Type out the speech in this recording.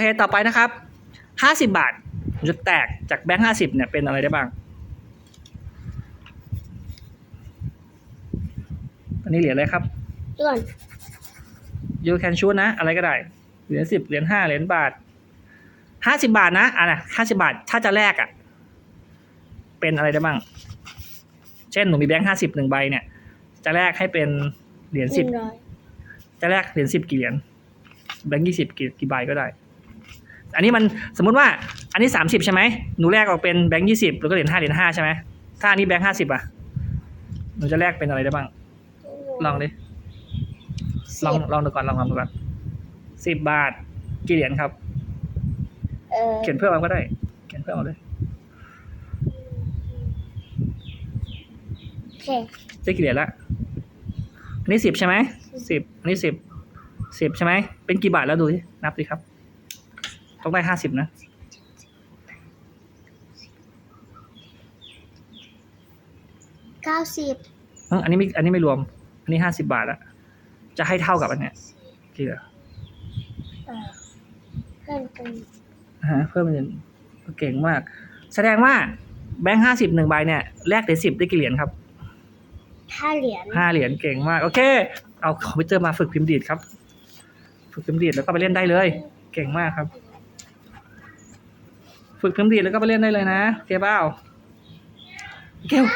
เคต่อไปนะครับห้าสิบาทจะแตกจากแบงค์ห้าสิบเนี่ยเป็นอะไรได้บ้าง อันนี้เหรียญอะไรครับก่อน you can choose นะ อะไรก็ได้ เหรียญสิบเหรียญห้าเหรียญบาทห้าสิบาทนะอะนะห้าสิบาทถ้าจะแลกอะ เป็นอะไรได้บ้าง เช่นหนูมีแบงค์ห้าสิบหนึ่งใบเนี่ย จะแลกให้เป็นเหรียญหสิบนึ่งร้อยจะแลกเหรียญสิบกี่เหรียญแบงค์ยี่สิบกี่กี่ใบก็ได้ อันนี้มันสมมุติว่าอันนี้สามสิบใช่ไหมหนูแลกออกเป็นแบงค์ยี่สิบแล้วก็เหรียญห้าเหรียญห้าใช่ไหมถ้าอันนี้แบงค์ห้าสิบอะหนูจะแลกเป็นอะไรได้บ้าง ลองดิ ลองลองดูก่อนลองลองดูก่อนสิบบาทกี่เหรียญครับ เออเขียนเพิ่มเอาก็ได้ เขียนเพิ่มเอาเลยโอเคได้กี่เหรียญละอันนี้สิบใช่ไหมสิบอันนี้สิบสิบใช่ไหมเป็นกี่บาทแล้วดูสินับดิครับ ต้องได้ห้าสิบนะ เก้าสิบเอออันนี้ไม่อันนี้ไม่รวม อันนี้ห้าสิบาทอะจะให้เท่ากับอันเนี้ยกี่เหรอเออเพิ่มเป็นฮะเพิ่มเป็นเก่งมาก แสดงว่าแบงค์ห้าสิบหนึ่งใบเนี่ยแลกเหรียญสิบได้กี่เหรียญครับห้าเหรียญห้าเหรียญเก่งมาก โอเค เอาคอมพิวเตอร์มาฝึกพิมพ์ดีดครับ ฝึกพิมพ์ดีดแล้วก็ไปเล่นได้เลย เก่งมากครับ ฝึกพื้นดีแล้วก็ไปเล่นได้เลยนะ โอเคเปล่าเกล